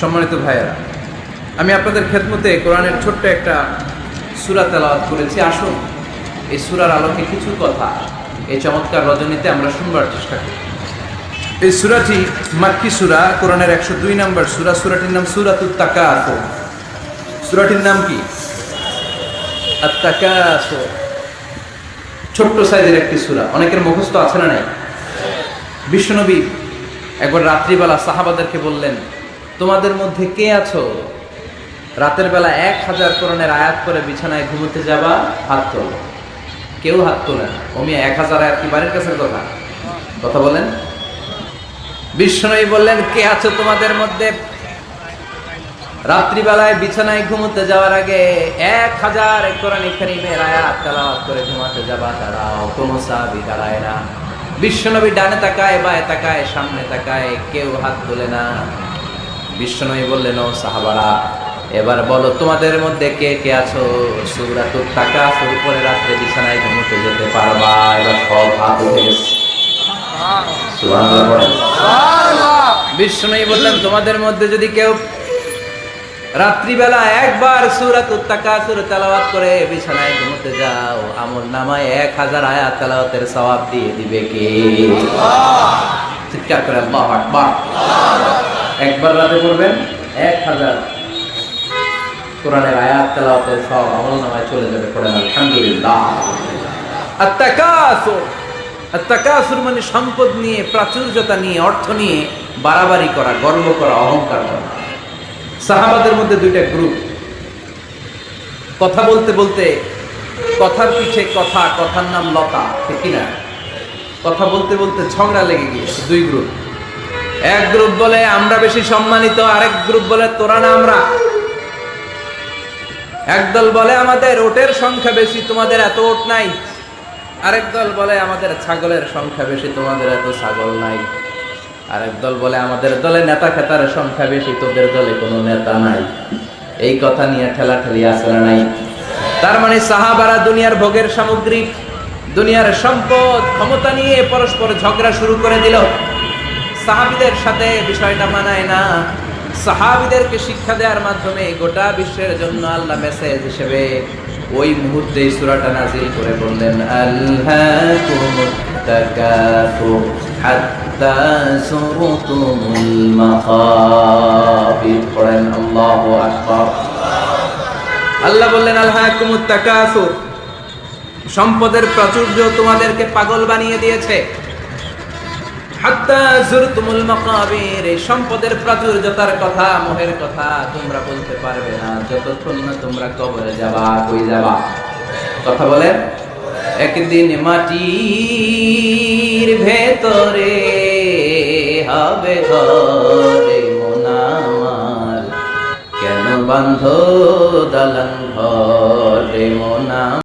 সম্মানিত ভাইয়েরা, আমি আপনাদের খেদমতে কোরআনের ছোট্ট একটা সুরা তেলাওয়াত করেছি। আসুন, এই সুরার আলোকে কিছু কথা এই চমৎকার রজনীতে আমরা শুনবার চেষ্টা করি। এই সুরাটি মাক্কি সুরা, কোরআনের একশো দুই নম্বর সুরা। সুরাটির নাম সুরাতুত তাকাস। সুরাটির নাম কি? আত্মাকাস ছোট্ট সাইজের একটি সুরা। অনেকের মুখস্থ আছে না নাই? বিশ্বনবী একবার রাত্রিবেলা সাহাবাদেরকে বললেন তোমাদের মধ্যে কে আছো? রাতের বেলা এক হাজার কোরআনের আয়াত করে বিছানায় ঘুমোতে যাবা, হাত তোল কেউ হাত তোলেন অমি এক হাজার আয়াত কি বাড়ির কাছের কথা? কথা বলেন। বিশ্বনবী বললেন, কে আছো তোমাদের মধ্যে? রাত্রিবেলায় বিছানায় ঘুমোতে যাওয়ার আগে এক হাজার কোরআন কারিমের আয়াত তেলাওয়াত করে ঘুমাতে যাবা, দাঁড়াও, কোনো সাহাবি দাঁড়ায় না। বিশ্বনবী ডানে তাকায়, বায়ে তাকায়, সামনে তাকায়, কেউ হাত তোলে না। বিশ্বনবী বললেন ও সাহাবারা এবার বলো তোমাদের মধ্যে কে কে আছো? সুরাতুর টাকা শুরু করে রাত্রে বিছানায় ঘুমোতে যেতে পারবা? এবার সব হাত উঠে গেছে। বললেন তোমাদের মধ্যে যদি কেউ রাত্রিবেলা একবার সুরাত উত্তাকাসুর তেলাওয়াত করে বিছানায় ঘুমোতে যাও আমল নামায় এক হাজার আয়াত তেলাওয়াতের সওয়াব দিয়ে দিবে কে? চিৎকার করে আল্লাহ আকবার। একবার রাতে পড়বেন, এক হাজার কোরআনের আয়াত, তেলাওয়াতের সব আমল নামায় চলে যাবে পড়েন, আলহামদুলিল্লাহ। আত্তাকাসুর আত্তাকাসুর মানে সম্পদ নিয়ে, প্রাচুর্যতা নিয়ে, অর্থ নিয়ে বাড়াবাড়ি করা, গর্ব করা, অহংকার করা। সাহাবাদের মধ্যে দুইটা গ্রুপ কথা বলতে বলতে, কথার পিছে কথা, কথার নাম লতা, ঠিক কিনা? কথা বলতে বলতে ঝগড়া লেগে গিয়েছে, দুই গ্রুপ এক গ্রুপ বলে আমরা বেশি সম্মানিত, আরেক গ্রুপ বলে তোরা না আমরা। একদল বলে আমাদের ওটের সংখ্যা বেশি, তোমাদের এত ওট নাই। আরেক দল বলে আমাদের ছাগলের সংখ্যা বেশি, তোমাদের এত ছাগল নাই। আরেক দল বলে আমাদের দলে নেতা খেতার সংখ্যা বেশি, তোদের দলে কোনো নেতা নাই। এই কথা নিয়ে ঠেলাঠেলি আসলে নাই? তার মানে সাহাবারা দুনিয়ার ভোগের সামগ্রী, দুনিয়ার সম্পদ, ক্ষমতা নিয়ে পরস্পর ঝগড়া শুরু করে দিল। সাহাবিদের সাথে বিষয়টা মানায় না। সাহাবিদেরকে শিক্ষা দেওয়ার মাধ্যমে গোটা বিশ্বের জন্য আল্লাহ মেসেজ হিসেবে ওই মুহূর্তে সুরাটা নাজিল করে বললেন আল্লাহু আল্লাহ বললেন তাকাসুর। সম্পদের প্রাচুর্য তোমাদেরকে পাগল বানিয়ে দিয়েছে। হাত্তা জুরতুমুল সম্পদের প্রাচুর্যতার কথা, মোহের কথা তোমরা বলতে পারবে না। যতক্ষণ না তোমরা কবরে যাবা, কই যাবা? কথা বলেন? একদিন মাটির ভেতরে হবে ঘরে মোনামার কেন বান্ধ দালান ঘরে মোনা